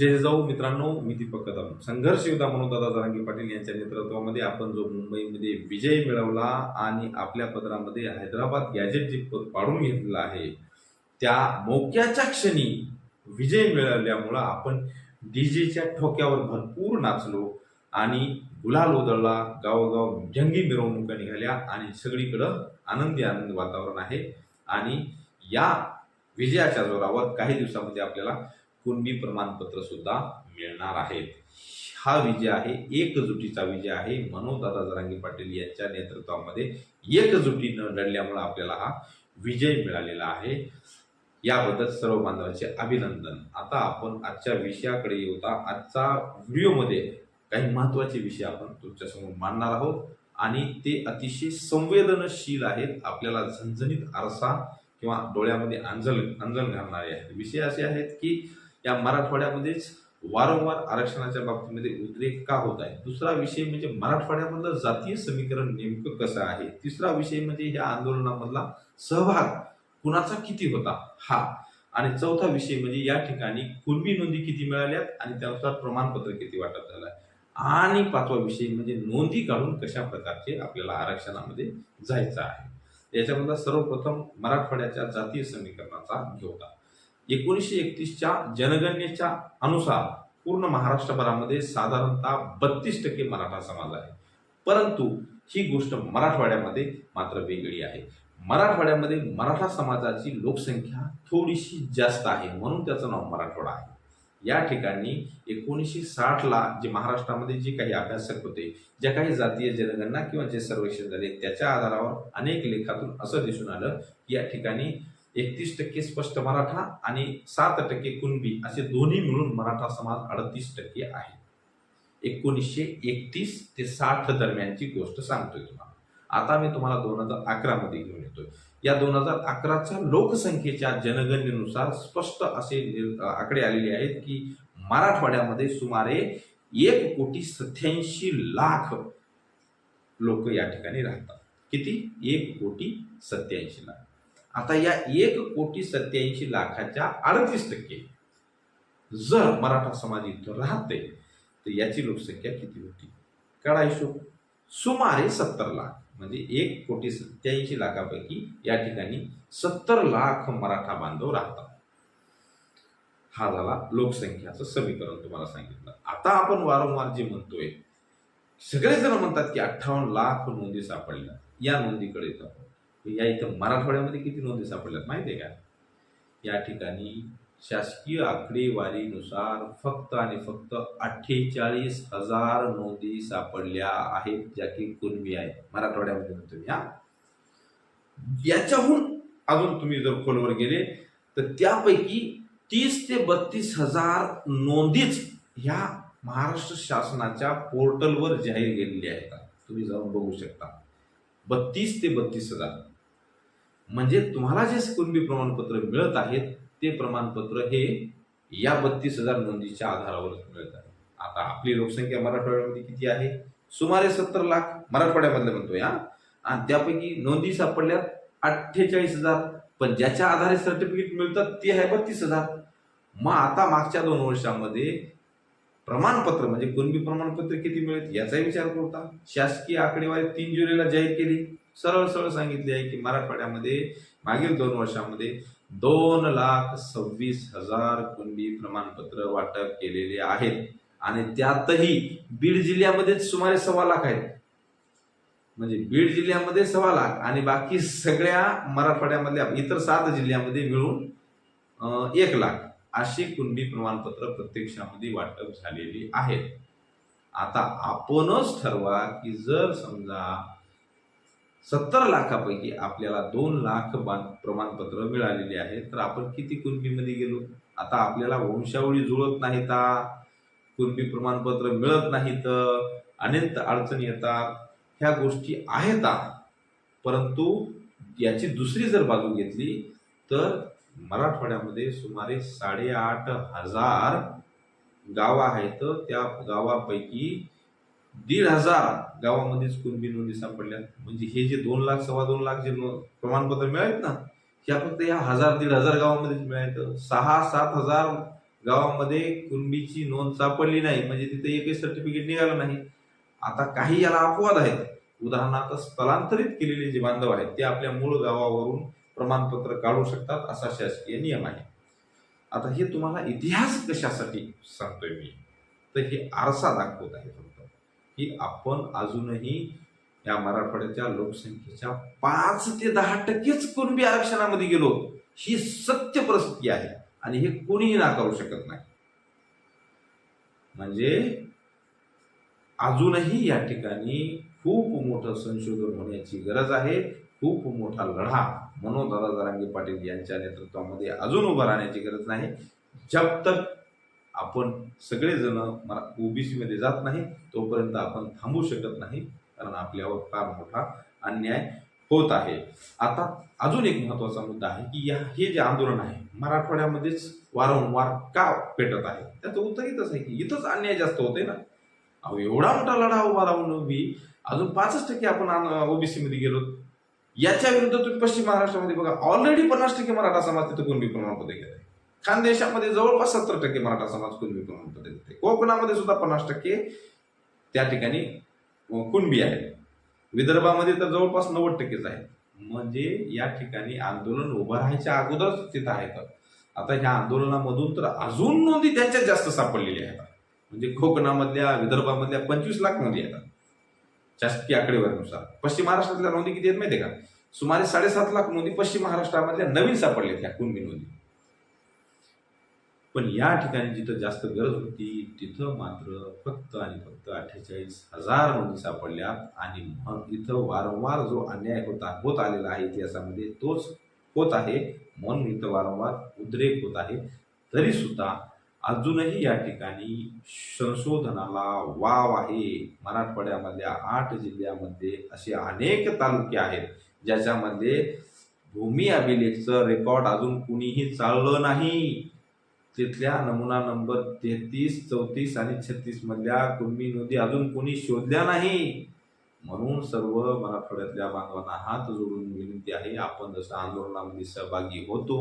जय जाऊ मित्रांनो मी दीपक कदम. संघर्ष योद्धा म्हणून दादा जहांगीर पाटील यांच्या नेतृत्वामध्ये आपण जो मुंबईमध्ये विजय मिळवला आणि आपल्या पदरामध्ये हैदराबाद गॅजेट जे पद पाडून घेतलेलं आहे त्या मोक्याच्या क्षणी विजय मिळाल्यामुळं आपण डीजेच्या ठोक्यावर भरपूर नाचलो आणि गुलाल उधळला गावोगाव जंगी मिरवणुका निघाल्या आणि सगळीकडं आनंदी आनंद वातावरण आहे. आणि या विजयाच्या जोरावर काही दिवसामध्ये आपल्याला कुणबी प्रमाणपत्र सुद्धा मिळणार आहेत. हा विजय आहे एकजुटीचा विजय आहे. मनोजदादा जरांगी पाटील यांच्या नेतृत्वामध्ये एकजुटीनं लढल्यामुळे आपल्याला हा विजय मिळालेला आहे. याबद्दल सर्व बांधवांचे अभिनंदन. आता आपण आजच्या विषयाकडे येऊता आजचा व्हिडिओमध्ये काही महत्त्वाचे विषय आपण तुमच्यासमोर मांडणार आहोत आणि ते अतिशय संवेदनशील आहेत. आपल्याला झणझणीत आरसा किंवा डोळ्यामध्ये अंजल अंजल घालणारे आहेत विषय असे आहेत की या मराठवाड्यामध्येच वारंवार आरक्षणाच्या बाबतीमध्ये उद्रेक का होत आहे? दुसरा विषय म्हणजे मराठवाड्यामधलं जातीय समीकरण नेमकं कसं आहे? तिसरा विषय म्हणजे या आंदोलनामधला सहभाग कुणाचा किती होता? हा. आणि चौथा विषय म्हणजे या ठिकाणी कुणबी नोंदी किती मिळाल्यात आणि त्यानुसार प्रमाणपत्र किती वाटप झालं आहे आणि पाचवा विषय म्हणजे नोंदी काढून कशा प्रकारचे आपल्याला आरक्षणामध्ये जायचं आहे? याच्यामधला सर्वप्रथम मराठवाड्याच्या जातीय समीकरणाचा घेऊता एकोणीसशे एकतीसच्या जनगणनेच्या अनुसार पूर्ण महाराष्ट्रभरामध्ये साधारणतः बत्तीस टक्के मराठा समाज आहे. परंतु ही गोष्ट मराठवाड्यामध्ये मात्र वेगळी आहे. मराठवाड्यामध्ये मराठा समाजाची लोकसंख्या थोडीशी जास्त आहे म्हणून त्याचं नाव मराठवाडा आहे. या ठिकाणी एकोणीसशे साठला जे महाराष्ट्रामध्ये जे काही अभ्यासक होते ज्या काही जातीय जनगणना किंवा जे सर्वेक्षण झाले त्याच्या आधारावर अनेक लेखातून असं दिसून आलं की या ठिकाणी एकतीस टक्के स्पष्ट मराठा आणि सात टक्के कुणबी असे दोन्ही मिळून मराठा समाज अडतीस टक्के आहे. एकोणीसशे एकतीस ते साठ दरम्यानची गोष्ट सांगतोय तुम्हाला. आता मी तुम्हाला दोन हजार अकरा मध्ये घेऊन येतोय. या दोन हजार अकराच्या लोकसंख्येच्या जनगणनेनुसार स्पष्ट असे आकडे आलेले आहेत की मराठवाड्यामध्ये सुमारे एक कोटी सत्याऐंशी लाख लोक या ठिकाणी राहतात. किती? एक कोटी सत्याऐंशी लाख. आता या एक कोटी सत्याऐंशी लाखाच्या अडतीस टक्के जर मराठा समाज इथं राहते तर याची लोकसंख्या किती होती? काढा हिशोब. सुमारे सत्तर लाख म्हणजे एक कोटी सत्याऐंशी लाखापैकी या ठिकाणी सत्तर लाख मराठा बांधव राहतात. हा झाला लोकसंख्याचं समीकरण तुम्हाला सांगितलं. आता आपण वारंवार जे म्हणतोय सगळेजण म्हणतात की अठ्ठावन्न लाख नोंदी सापडल्या. या नोंदीकडे जातो या इथं मराठवाड्यामध्ये किती नोंदी सापडल्यात माहिती आहे का? या ठिकाणी शासकीय आकडेवारीनुसार फक्त आणि फक्त अठ्ठेचाळीस हजार नोंदी सापडल्या आहेत ज्या की कुणबी आहेत. मराठवाड्यामध्ये म्हणतो या याच्याहून अजून तुम्ही जर खोलवर गेले तर त्यापैकी तीस ते बत्तीस हजार नोंदीच ह्या महाराष्ट्र शासनाच्या पोर्टलवर जाहीर केलेली आहेत. तुम्ही जाऊन बघू शकता. बत्तीस ते बत्तीस हजार. म्हणजे तुम्हाला जे कुणबी प्रमाणपत्र मिळत आहेत ते प्रमाणपत्र हे या बत्तीस हजार नोंदीच्या आधारावरच मिळत आहे. आता आपली लोकसंख्या मराठवाड्यामध्ये किती आहे? सुमारे सत्तर लाख मराठवाड्यामधले म्हणतोय हा? आणि त्यापैकी नोंदी सापडल्यात अठ्ठेचाळीस हजार. पण ज्याच्या आधारे सर्टिफिकेट मिळतात ते आहे बत्तीस हजार. मग आता मागच्या दोन वर्षामध्ये प्रमाणपत्र म्हणजे कुणबी प्रमाणपत्र किती मिळत याचाही विचार करता. शासकीय आकडेवारी तीन जुलैला जाहीर केली. सरळ सरळ सांगितले आहे की मराठवाड्यामध्ये मागील दोन वर्षामध्ये दोन लाख सव्वीस हजार कुणबी प्रमाणपत्र वाटप केलेले आहेत. आणि त्यातही बीड जिल्ह्यामध्येच सुमारे सव्वा लाख आहेत. म्हणजे बीड जिल्ह्यामध्ये सव्वा लाख आणि बाकी सगळ्या मराठवाड्यामधल्या इतर सात जिल्ह्यामध्ये मिळून एक लाख अशी कुणबी प्रमाणपत्र प्रत्यक्षामध्ये वाटप झालेली आहेत. आता आपणच ठरवा की जर समजा सत्तर लाखापैकी आपल्याला दोन लाख प्रमाणपत्र मिळालेली आहेत. तर आपण किती कुणबीमध्ये गेलो? आता आपल्याला वंशावळी जुळत नाहीत कुणबी प्रमाणपत्र मिळत नाहीत अनंत अडचणी येतात. ह्या गोष्टी आहेत परंतु याची दुसरी जर बाजू घेतली तर मराठवाड्यामध्ये सुमारे साडेआठ हजार गावं आहेत. त्या गावापैकी दीड हजार गावामध्येच कुणबी नोंदी सापडल्या. म्हणजे हे जे दोन लाख सव्वा दोन लाख जे प्रमाणपत्र मिळालेत ना ह्या फक्त या हजार दीड हजार गावामध्येच मिळायचं सहा सात हजार गावामध्ये कुणबीची नोंद सापडली नाही. म्हणजे तिथे एकही सर्टिफिकेट निघालं नाही. आता काही याला अपवाद आहेत. उदाहरणार्थ स्थलांतरित केलेले जे बांधव आहेत ते आपल्या मूळ गावावरून प्रमाणपत्र काढू शकतात असा शासकीय नियम आहे. आता हे तुम्हाला इतिहास कशासाठी सांगतोय मी? तर हे आरसा दाखवत आहे. फक्त की आपण अजूनही या मराठवाड्याच्या लोकसंख्येच्या पाच ते दहा टक्केच कुणबी आरक्षणामध्ये गेलो ही सत्य परिस्थिती आहे आणि हे कोणीही नाकारू शकत नाही. म्हणजे अजूनही या ठिकाणी खूप मोठं संशोधन होण्याची गरज आहे खूप मोठा लढा मनोदादा जरांगे पाटील यांच्या नेतृत्वामध्ये अजून उभं राहण्याची गरज नाही. जब तक आपण सगळेजण मला ओबीसीमध्ये जात नाही तोपर्यंत आपण थांबू शकत नाही कारण आपल्यावर फार मोठा अन्याय होत आहे. आता अजून एक महत्त्वाचा मुद्दा आहे की या हे जे आंदोलन आहे मराठवाड्यामध्येच वारंवार का पेटत आहे? त्याचं उत्तर इथंच आहे की इथंच अन्याय जास्त होते ना. अहो एवढा मोठा लढा उभा राहून बी अजून पाचच टक्के आपण ओबीसीमध्ये गेलो. याच्या विरुद्ध तुम्ही पश्चिम महाराष्ट्रामध्ये बघा ऑलरेडी पन्नास टक्के मराठा समाज तिथं कुणबी प्रमाणपत्र घेत आहे? खानदेशामध्ये जवळपास सत्तर टक्के मराठा समाज कुणबी प्रमाणपत्र देते कोकणामध्ये सुद्धा पन्नास टक्के त्या ठिकाणी कुणबी आहे विदर्भामध्ये तर जवळपास नव्वद टक्केच आहे म्हणजे या ठिकाणी आंदोलन उभं राहायच्या अगोदरच तिथं आहेत. आता ह्या आंदोलनामधून तर अजून नोंदी त्यांच्यात जास्त सापडलेल्या आहेत. म्हणजे कोकणामधल्या विदर्भामधल्या पंचवीस लाख नोंदी आहेत. शासकीय आकडेवारीनुसार. पश्चिम महाराष्ट्रातल्या नोंदी किती आहेत माहिती आहे का? सुमारे साडेसात लाख नोंदी पश्चिम महाराष्ट्रामधल्या नवीन सापडल्या त्या कुणबी नोंदी. पण या ठिकाणी जिथं जास्त गरज होती तिथं मात्र फक्त आणि फक्त अठ्ठेचाळीस हजार नोंदी सापडल्या आणि मग इथं वारंवार जो अन्याय होता होत आलेला आहे इतिहासामध्ये तोच होत आहे. म्हणून इथं वारंवार उद्रेक होत आहे. तरी सुद्धा अजूनही या ठिकाणी संशोधनाला वाव आहे. मराठवाड्यामधल्या आठ जिल्ह्यामध्ये असे अनेक तालुके आहेत ज्याच्यामध्ये भूमी अभिलेखचं रेकॉर्ड अजून कुणीही चाललं नाही. तिथल्या नमुना नंबर तेहतीस चौतीस आणि छत्तीसमधल्या कुंभी नोंदी अजून कोणी शोधल्या नाही? म्हणून सर्व मराठवाड्यातल्या बांधवांना हात जोडून विनंती आहे आपण जसं आंदोलनामध्ये सहभागी होतो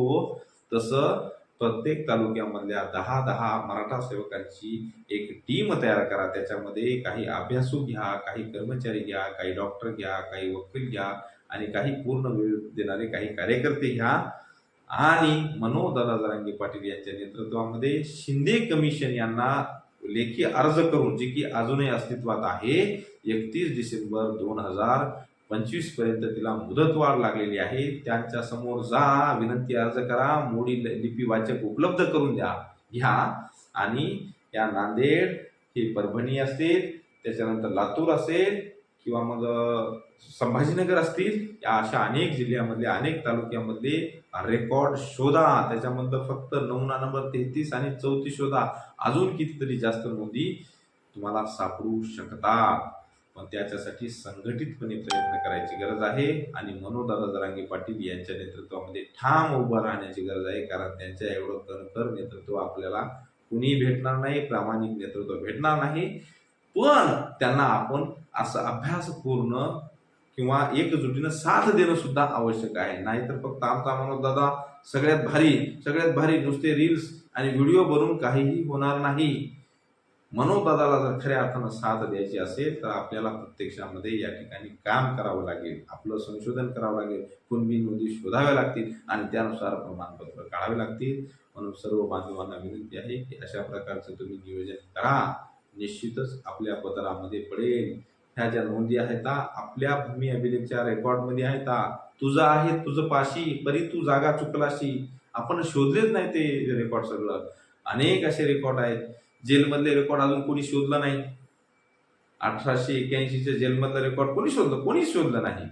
तसं प्रत्येक तालुक्यामधल्या दहा दहा मराठा सेवकांची एक टीम तयार करा. त्याच्यामध्ये काही अभ्यासू घ्या काही कर्मचारी घ्या काही डॉक्टर घ्या काही वकील घ्या आणि काही पूर्ण वेळ देणारे काही कार्यकर्ते घ्या. आणि मनोदादा जरांगे पाटील यांच्या नेतृत्वामध्ये शिंदे कमिशन यांना लेखी अर्ज करून जे की अजूनही अस्तित्वात आहे एकतीस डिसेंबर दोन हजार पंचवीसपर्यंत तिला मुदतवाढ लागलेली आहे. त्यांच्यासमोर जा विनंती अर्ज करा मोडी लिपी वाचक उपलब्ध करून द्या घ्या. आणि या नांदेड हे परभणी असेल त्याच्यानंतर लातूर असेल किंवा मग संभाजीनगर असतील या अशा अनेक जिल्ह्यामधले अनेक तालुक्यामधले रेकॉर्ड शोधा. त्याच्यामधलं फक्त नमुना नंबर तेहतीस आणि चौतीस शोधा. अजून कितीतरी जास्त नोंदी तुम्हाला सापडू शकतात. पण त्याच्यासाठी संघटितपणे प्रयत्न करायची गरज आहे. आणि मनोदादा जरांगे पाटील यांच्या नेतृत्वामध्ये ठाम उभं राहण्याची गरज आहे. कारण त्यांच्या एवढं कणकर नेतृत्व आपल्याला कुणी भेटणार नाही प्रामाणिक नेतृत्व भेटणार नाही. पण त्यांना आपण असं अभ्यासपूर्ण किंवा एकजुटीनं साथ देणं सुद्धा आवश्यक आहे. नाहीतर फक्त आमचा मनोज दादा सगळ्यात भारी सगळ्यात भारी नुसते रील्स आणि व्हिडिओ बनवून काहीही होणार नाही. मनोदादाला जर खऱ्या अर्थानं साथ द्यायची असेल तर आपल्याला प्रत्यक्षामध्ये या ठिकाणी काम करावं लागेल. आपलं संशोधन करावं लागेल. कुणबी नोंदी शोधाव्या लागतील आणि त्यानुसार प्रमाणपत्र काढावे लागतील. म्हणून सर्व बांधवांना विनंती आहे की अशा प्रकारचं तुम्ही नियोजन करा. निश्चितच आपल्या पदरामध्ये पडेल. ह्या ज्या नोंदी आहेत आपल्या भूमी अभिलेखच्या रेकॉर्डमध्ये आहेत तुझं आहे तुझं पाशी परी तू जागा चुकलाशी. आपण शोधलेच नाही ते रेकॉर्ड सगळं. अनेक असे रेकॉर्ड आहेत. जेलमधले रेकॉर्ड अजून कोणी शोधलं नाही. अठराशे एक्क्याऐंशीचे जेलमधलं रेकॉर्ड कोणी शोधलं? कोणीच शोधलं नाही.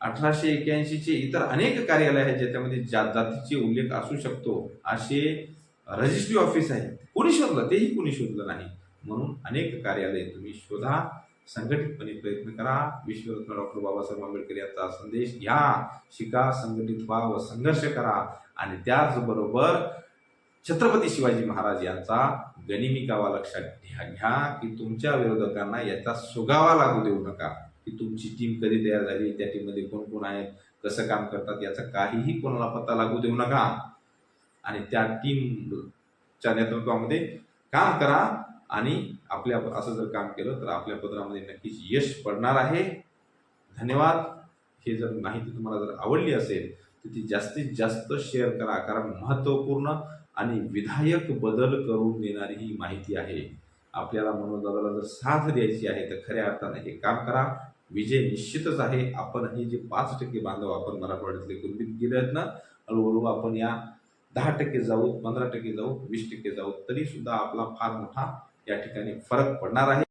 अठराशे एक्क्याऐंशीचे इतर अनेक कार्यालय आहेत ज्याच्यामध्ये जा जातीचे उल्लेख असू शकतो. असे रजिस्ट्री ऑफिस आहेत. कोणी शोधलं? तेही कोणी शोधलं नाही. म्हणून अनेक कार्यालय तुम्ही शोधा. संघटितपणे प्रयत्न करा. विश्वरत्न डॉक्टर बाबासाहेब आंबेडकर यांचा संदेश घ्या. शिका संघटित व्हा व संघर्ष करा. आणि त्याचबरोबर छत्रपती शिवाजी महाराज यांचा गणिमिकावा लक्षात घ्या घ्या की तुमच्या विरोधकांना याचा सुगावा लागू देऊ नका. की तुमची टीम कधी तयार झाली? त्या टीममध्ये कोण कोण आहेत कसं काम करतात? याचा काहीही कोणाला पत्ता लागू देऊ नका. आणि त्या टीमच्या नेतृत्वामध्ये काम करा आणि आपल्या असं जर काम केलं तर आपल्या पत्रामध्ये नक्कीच यश पडणार आहे. धन्यवाद. हे जर माहिती तुम्हाला जर आवडली असेल तर ती जास्तीत जास्त शेअर करा कारण महत्त्वपूर्ण आणि विधायक बदल करून देणारी ही माहिती आहे. आपल्याला मनोदादाला जर साथ द्यायची आहे तर खऱ्या अर्थाने हे काम करा. विजय निश्चितच आहे. आपण हे जे पाच टक्के बांधव आपण मराठवाड्यातले गुरबीत गेले आहेत ना हळूहळू आपण या दहा टक्के जाऊ पंधरा टक्के जाऊ वीस टक्के जाऊ तरी सुद्धा आपला फार मोठा या ठिकाणी फरक पडणार आहे.